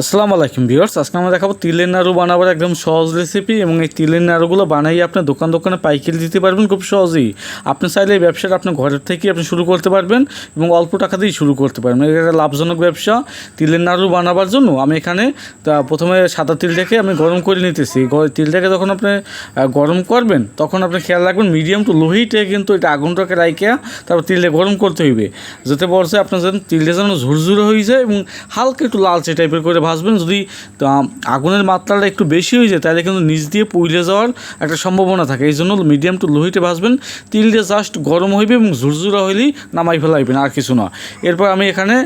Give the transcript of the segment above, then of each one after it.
আসসালামু আলাইকুম ভিউয়ার্স, আজকে আমরা দেখাবো তিলের নাড়ু বানাবার একদম সহজ রেসিপি এবং এই তিলের নাড়ুগুলো বানাই আপনি দোকান দোকানে পাইকারি দিতে পারবেন খুব সহজেই। আপনি চাইলে এই ব্যবসাটা আপনি ঘরের থেকেই আপনি শুরু করতে পারবেন এবং অল্প টাকা দিয়েই শুরু করতে পারবেন। এটা একটা লাভজনক ব্যবসা তিলের নাড়ু বানাবার জন্য। আমি এখানে প্রথমে সাদা তিলটাকে আমি গরম করে নিতেছি। তিলটাকে যখন আপনি গরম করবেন, তখন আপনি খেয়াল রাখবেন মিডিয়াম টু লো হিটে কিন্তু এটা আগুনটাকে রাইকে তারপর তিলে গরম করতে হইবে। যাতে বলছে আপনার যেন তিলটা যেন ঝুরঝুরে হয়ে যায় এবং হালকা একটু লালচে টাইপের করে ভাজবেন যদি আগুনের মাত্রাটা একটু বেশি হয়ে যায়, তাহলে কিন্তু নিচ দিয়ে পুইলে যাওয়ার একটা সম্ভাবনা থাকে। এই জন্য মিডিয়াম টু লো হিটে ভাজবেন তিলটা জাস্ট গরম হইবে এবং ঝুরঝুরা হইলেই নামাই ফেলাইবেন, আর কিছু না। এরপর আমি এখানে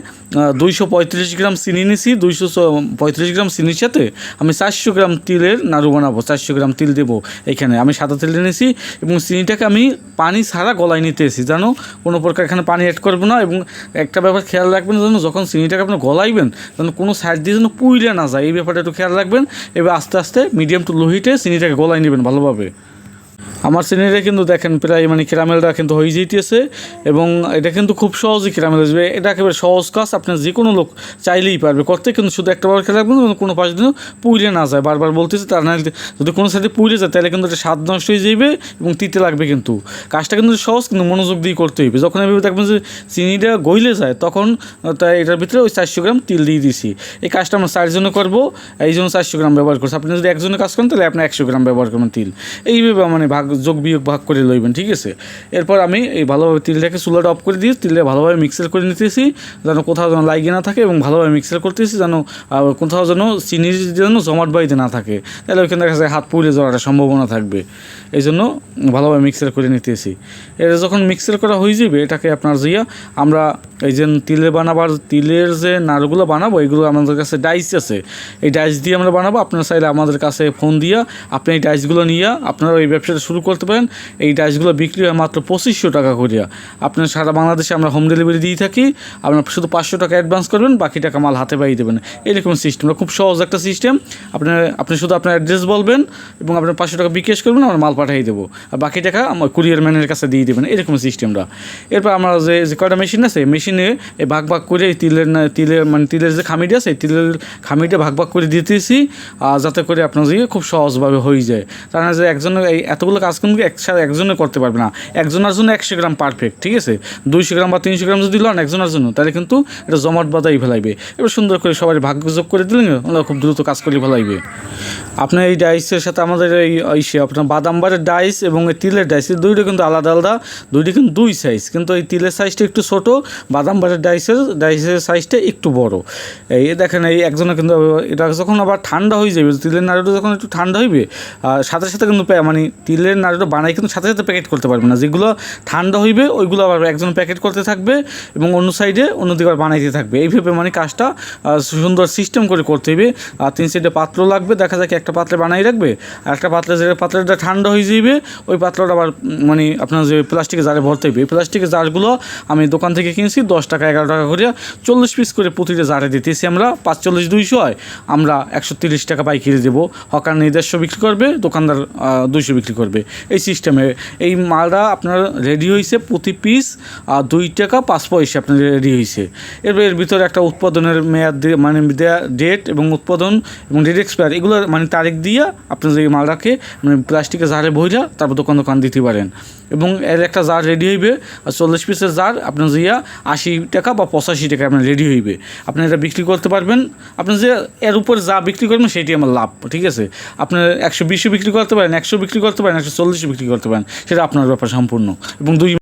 দুইশো পঁয়ত্রিশ গ্রাম চিনি নিছি, দুইশো পঁয়ত্রিশ গ্রাম চিনির সাথে আমি চারশো গ্রাম তিলের নাড়ু বানাবো, চারশো গ্রাম তিল দেবো এখানে। আমি সাদা তেল নিয়েছি এবং চিনিটাকে আমি পানি ছাড়া গলায় নিতে এসেছি জানো কোনো প্রকার এখানে পানি অ্যাড করব না এবং একটা ব্যাপার খেয়াল রাখবেন যেন যখন চিনিটাকে আপনি গলাইবেন, যেন কোনো সাইড দিয়ে যেন পুইলে না যায়, এই ব্যাপারটা একটু খেয়াল রাখবেন। এবার আস্তে আস্তে মিডিয়াম টু লো হিটে চিনিটাকে গলায় নেবেন ভালোভাবে। আমার সিনেরে কিন্তু দেখেন প্রায় মানে ক্যারামেলটা কিন্তু হয়ে যেতেছে এবং এটা কিন্তু খুব সহজই ক্যারামেল আসবে এটা একেবারে সহজ কাজ আপনার যে কোনো লোক চাইলেই পারবে। করতে কিন্তু শুধু একটা বার খেয়াল রাখবেন কোনো পাশ দিনও পুইলে না যায়। বারবার বলতেছে তার না যদি কোনো সাইডে পুইলে যায়, তাহলে কিন্তু এটা স্বাদ নষ্ট হয়ে যাবে এবং তিতে লাগবে কিন্তু। কাজটা কিন্তু সহজ, কিন্তু মনোযোগ দিয়ে করতে হইবে যখন এভাবে দেখবেন যে চিনিটা গইলে যায়, তখন তাই এটার ভিতরে ওই চারশো গ্রাম তিল দিয়ে দিছি। এই কাজটা আমরা চারজনে করব এই জন্য চারশো গ্রাম ব্যবহার করছি। আপনি যদি একজনে কাজ করেন, তাহলে আপনি একশো গ্রাম ব্যবহার করবেন তিল। এইভাবে মানে ভাগ যোগ বিয়োগ ভাগ করে লইবেন, ঠিক আছে? এরপর আমি এই ভালোভাবে তিলটাকে চুলাটা অফ করে দিয়ে তিলটা ভালোভাবে মিক্সার করে নিতেছি, যেন কোথাও যেন লাগিয়ে না থাকে এবং ভালোভাবে মিক্সার করতেছি যেন কোথাও যেন চিনির যেন জমাট বাড়িতে না থাকে। তাহলে ওইখানে দেখা যায় হাত পুড়ে যাওয়ার সম্ভাবনা থাকবে। এই জন্য ভালোভাবে মিক্সার করে নিতেছি। এটা যখন মিক্সার করা হয়ে যাবে, এটাকে আপনার জিয়া আমরা এই যে তিলের বানাবার, তিলের যে নাড়ুগুলো বানাবো, এগুলো আমাদের কাছে ডাইস আছে। এই ডাইস দিয়ে আমরা বানাবো, আপনারা চাইলে আমাদের কাছে ফোন দিয়া আপনি এই ডাইসগুলো নিয়ে আপনারা এই ব্যবসাটা শুরু করতে পারেন। এই ডাইসগুলো বিক্রি হয় মাত্র পঁচিশশো টাকা করিয়া। আপনার সারা বাংলাদেশে আমরা হোম ডেলিভারি দিয়ে থাকি। আপনার শুধু পাঁচশো টাকা অ্যাডভান্স করবেন, বাকি টাকা মাল হাতে পাইয়ে দেবেন। এরকম সিস্টেম খুব সহজ একটা সিস্টেম আপনার, আপনি শুধু আপনার অ্যাড্রেস বলবেন এবং আপনার পাঁচশো টাকা বিকাশ করবেন, আমরা মাল পাঠিয়ে দেবো। আর বাকি টাকা আমার কুরিয়ার ম্যানের কাছে দিয়ে দেবেন। এরকম সিস্টেমটা এরপর আমরা যে যে কয়টা মেশিন আছে মেশিনে এই ভাগ ভাগ করে তিলের তিলের মানে তিলের যে খামিটা আছে তিলের খামিটা ভাগ ভাগ করে দিতেছি যাতে করে আপনার যে খুব সহজভাবে হয়ে যায়। তার মানে যে একজনের এই এতগুলো কাজ কিন্তু একসাথে একজনে করতে পারবে না। একজনের জন্য একশো গ্রাম পারফেক্ট ঠিক আছে? দুইশো গ্রাম বা তিনশো গ্রাম যদি লন একজনের জন্য, তাহলে কিন্তু এটা জমাট বাদাই ফেলাইবে। এবার সুন্দর করে সবাই ভাগ্যযোগ করে দিলেন ওরা খুব দ্রুত কাজ করে ফেলাইবে। আপনার এই ডাইসের সাথে আমাদের এই ইসে আপনার বাদাম বারের ডাইস এবং এই তিলের ডাইস, এই দুইটা কিন্তু আলাদা আলাদা, দুইটা কিন্তু দুই সাইজ কিন্তু এই তিলের সাইজটা একটু ছোটো, বাদাম বারের ডাইসের ডাইসের সাইজটা একটু বড়। এই দেখেন, এই একজনে কিন্তু, এটা যখন আবার ঠান্ডা হয়ে যাবে, তিলের নাড়ুটা যখন একটু ঠান্ডা হইবে আর সাথে সাথে কিন্তু মানে তিলের নাড়ুটা বানাই কিন্তু সাথে সাথে প্যাকেট করতে পারবে না। যেগুলো ঠান্ডা হইবে, ওইগুলো আবার একজন প্যাকেট করতে থাকবে এবং অন্য সাইডে অন্যদিকে বানাইতে থাকবে। এইভাবে মানে কাজটা সুন্দর সিস্টেম করে করতে হবে আর তিন সাইডে পাত্র লাগবে, দেখা যায় কি একটা পাত্রে বানাই রাখবে, আর একটা পাত্রে যে পাত্রটা ঠান্ডা হয়ে যাবে ওই পাত্রটা আবার মানে আপনার যে প্লাস্টিকের জারে ভরতে হবে এই প্লাস্টিকের জারগুলো আমি দোকান থেকে কিনছি, দশ টাকা, এগারো টাকা করে চল্লিশ পিস করে প্রতিটা জারে দিতেছি আমরা, পাঁচচল্লিশ, দুইশো হয়, আমরা একশো তিরিশ টাকা পাইকারি দেবো। হকার নিজস্ব বিক্রি করবে, দোকানদার দুইশো বিক্রি করবে। এই সিস্টেমে, এই মালটা আপনার রেডি হয়েছে প্রতি পিস, আর দুই টাকা, পাঁচ পয়সা আপনার রেডি হয়েছে এরপর এর ভিতরে একটা উৎপাদনের মেয়াদ মানে ডেট এবং উৎপাদন এবং ডেট এক্সপায়ার, এগুলো মানে তারিখ দিয়ে আপনার যে মালটাকে মানে প্লাস্টিকের জারে বইরা তারপর দোকান দোকান দিতে পারেন। এবং এর একটা জার রেডি হইবে, আর চল্লিশ পিসের জার আপনার জিয়া আশি টাকা বা পঁচাশি টাকা আপনার রেডি হইবে। আপনি এটা বিক্রি করতে পারবেন। আপনি যে এর উপর যা বিক্রি করবেন সেটি আমার লাভ, ঠিক আছে? আপনার একশো বিশও বিক্রি করতে পারেন, একশো বিক্রি করতে পারেন, একশো চল্লিশও বিক্রি করতে পারেন, সেটা আপনার ব্যাপার সম্পূর্ণ। এবং দুই